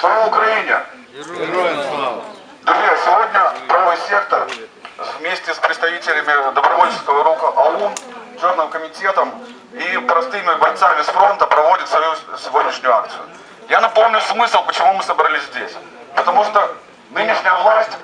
Слава Украине! Друзья, сегодня правый сектор вместе с представителями добровольческого руха АУН, Черным комитетом и простыми бойцами с фронта проводит свою сегодняшнюю акцию. Я напомню смысл, почему мы собрались здесь. Потому что нынешняя власть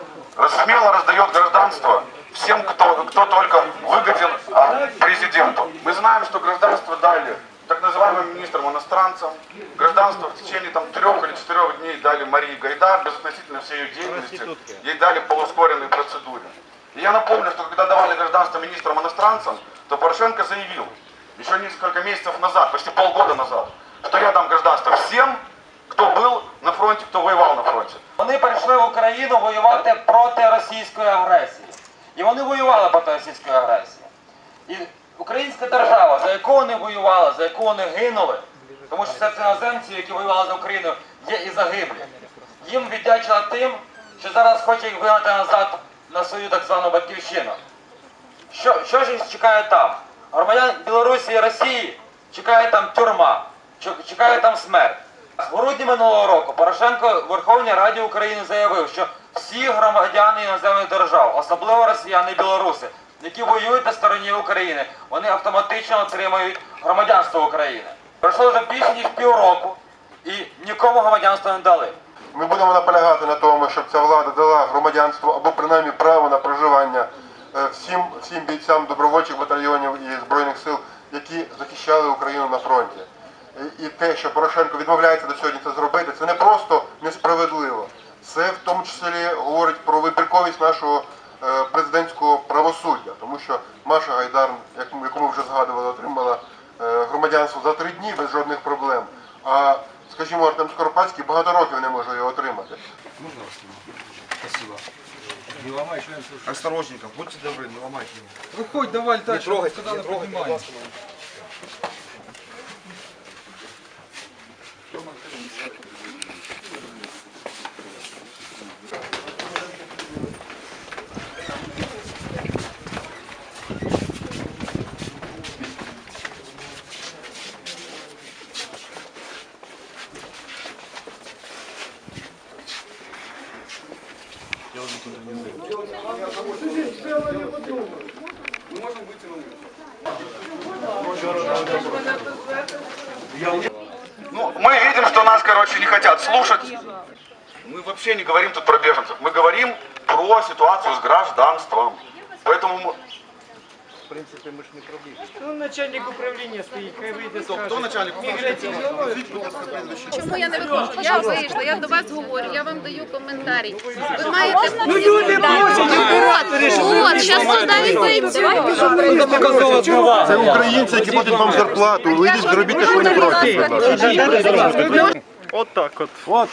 смело раздает гражданство всем, кто, кто только выгоден а, президенту. Мы знаем, что гражданство дали так называемым министрам иностранцам. Гражданство в течение там, трех или четырех дней дали Марии Гайдар, безотносительно всей ее деятельности. Ей дали по ускоренной процедуре. И я напомню, что когда давали гражданство министрам иностранцам, то Порошенко заявил, еще несколько месяцев назад, почти полгода назад, что я дам гражданство всем, хто був на фронті, хто воював на фронті. Вони прийшли в Україну воювати проти російської агресії. І вони воювали проти російської агресії. І українська держава, за яку вони воювали, за яку вони гинули, тому що серед іноземців, які воювали за Україну, є і загиблі. Їм віддячила тим, що зараз хоче їх вигнати назад на свою так звану батьківщину. Що, що ж їх чекає там? Громадян Білорусі і Росії чекає там тюрма, чекає там смерть. В грудні минулого року Порошенко в Верховній Раді України заявив, що всі громадяни іноземних держав, особливо росіяни і білоруси, які воюють на стороні України, вони автоматично отримають громадянство України. Пройшло вже більше ніж півроку і нікому громадянство не дали. Ми будемо наполягати на тому, щоб ця влада дала громадянство або принаймні право на проживання е, всім, всім бійцям добровольчих батальйонів і збройних сил, які захищали Україну на фронті. І- І те, що Порошенко відмовляється до сьогодні це зробити, це не просто несправедливо. Це в тому числі говорить про вибірковість нашого президентського правосуддя, тому що Маша Гайдар, як ми- яку ми вже згадували, отримала е, громадянство за три дні без жодних проблем. А скажімо, Артем Скоропадський багато років не може його отримати. Можна Осторожненько, будьте добры, не ломайте его. Выходь, давай дальше. трогайте, Когда не мы трогайте, поднимаем. будь ласка. Ну, мы видим, что нас, короче, не хотят слушать. Мы вообще не говорим тут про беженцев. Мы говорим про ситуацию с гражданством. Поэтому мы- Ну, начальник управління стоїть, хай вийде скаже. Хто начальник? Чому я не виходжу? Я вийшла, я до вас говорю, я вам даю коментарі. Ви маєте Ну люди просять, оператори ж От, зараз туди відійдемо. Це українці, які платять вам зарплату. Вийдіть, зробіть те, що вони просять. Вот так вот. Вот.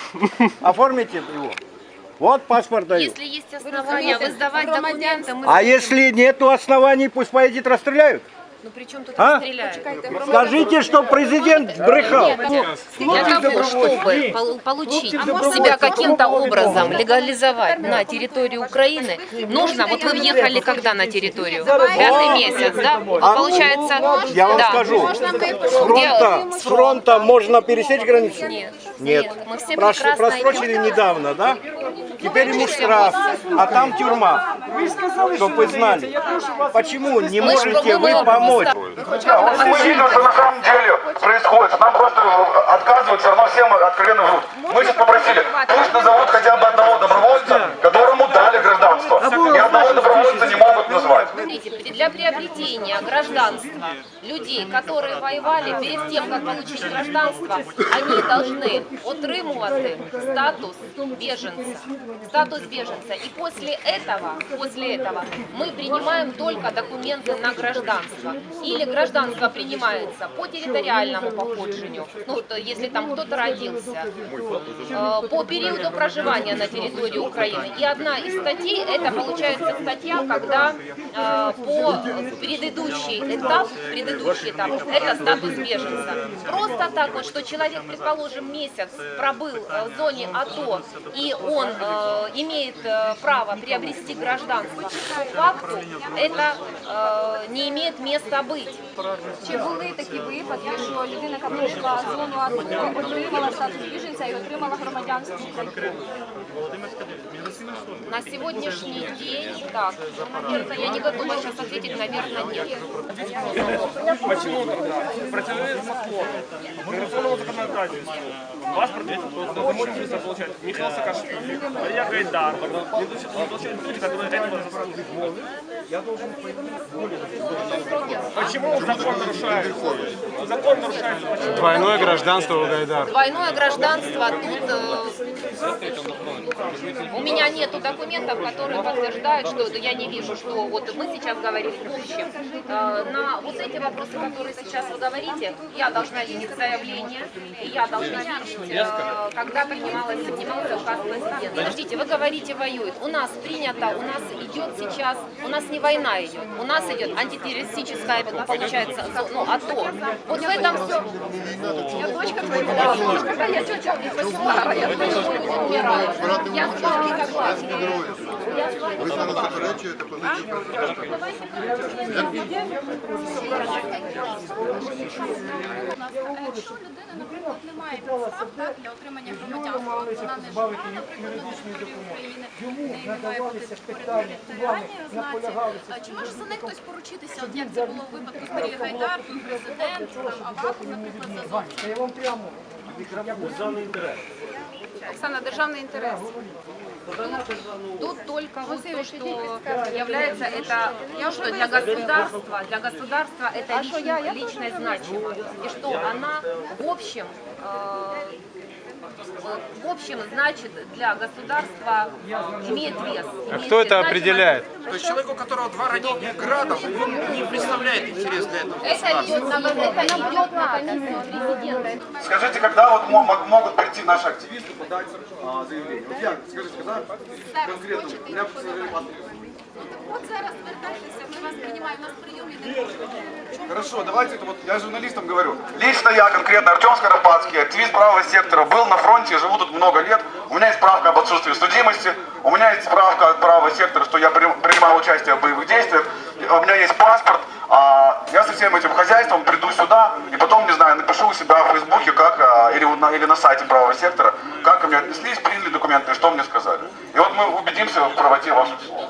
Оформите его. Вот паспорт даю. Якщо є основания, ви здавати документи, ми... А если нету оснований, пусть поедет расстреляют. Ну при чому тут А? розстріляють? Скажите, что президент брехал. Для того, чтобы пол- получить. Себя каким-то образом легализовать на территории Украины, нужно, вот вы въехали когда на территорию? Пятый месяц, да? Вот Получается, Я вам да. скажу, с фронта, с фронта можно пересечь границу? Нет, Нет. мы все Прош- прекрасно просрочили недавно, да? Теперь ему штраф, а там тюрьма. Чтобы вы знали. Почему не Мы ж можете вы помочь? Да, вот мы видим, что на самом деле происходит. Нам просто отказывают все равно всем откровенно врут. Мы сейчас попросили, пусть назовут хотя бы одного добровольца, которому дали гражданство. Ни одного добровольца не могут назвать. Смотрите, для приобретения гражданства людей, которые воевали, перед тем, как получить гражданство, они должны отримувати статус беженца. Статус беженца. И после этого, после этого мы принимаем только документы на гражданство. Или гражданство принимается по территориальному походжению, ну, то если там кто-то родился, э, по периоду проживания на территории Украины. И одна из статей, это получается статья, когда э, по предыдущий этап, предыдущий этап, это статус беженца. Просто так вот, что человек, предположим, месяц пробыл э, в зоне АТО, и он э, имеет э, право приобрести гражданство, по факту это э, не имеет места быть. Чи були такі випадки, що людина, яка пройшла зону АТО, отримала статус біженця і отримала громадянство України? На сегодняшний день, так, наверное, я не готова сейчас ответить, наверное, нет. Почему тогда? Противовес закону, миграционному законодательству. Паспорт можете получать Михаил Саакашвили, Мария Гайдар. Не получают люди, которые этого заслуживают. Почему закон нарушается? Закон нарушается почему? Двойное гражданство у Гайдар. Двойное гражданство тут э, у меня нету документов, которые подтверждают, что я не вижу, что вот мы сейчас говорим в общем. Э, На вот эти вопросы, которые сейчас вы говорите, я должна видеть заявление, и я должна видеть, э, когда принималось, принимался указ президента. Подождите, вы говорите воюют. У нас принято, у нас идет сейчас, у нас не война идет, у нас идет антитеррористическая, получается, ну, АТО. Вот в этом все. Я дочка твоего я тетя я. Я Ви зараз заперечуєте позицію президента. Якщо людина, наприклад, не має підстав для отримання громадянства, вона не жила, наприклад, на території України, в неї немає бути територіальної означення, чи може за них хтось поручитися, от як це було в випадку з Гайдар, президент, Аваков, наприклад, за? Я вам прямо. Оксана, державный интерес. Тут только вот то, что является это, что для государства, для государства это лично- личность значима. И что она в общем, э, в общем, значит, для государства имеет вес. А имеет кто это значимость. определяет? То есть человек, у которого два ранения градом, он не представляет интерес для этого. Это идет на, это идет на комиссию президента. Скажите, когда вот мо- мо- могут прийти наши активисты подать а, заявление? Вот я, скажите, когда конкретно? У меня. Хорошо, давайте, вот я журналистам говорю. Лично я, конкретно Артем Скоропадский, активист правого сектора, был на фронте, живу тут много лет. У меня есть справка об отсутствии судимости, у меня есть справка от правого сектора, что я при- принимал участие в боевых действиях, у меня есть паспорт. А я со всем этим хозяйством приду сюда и потом, не знаю, напишу у себя в Фейсбуке, как, а, или, на, или на сайте правого сектора, как ко мне отнеслись, приняли документы, что мне сказали. И вот мы убедимся в правоте ваших слов.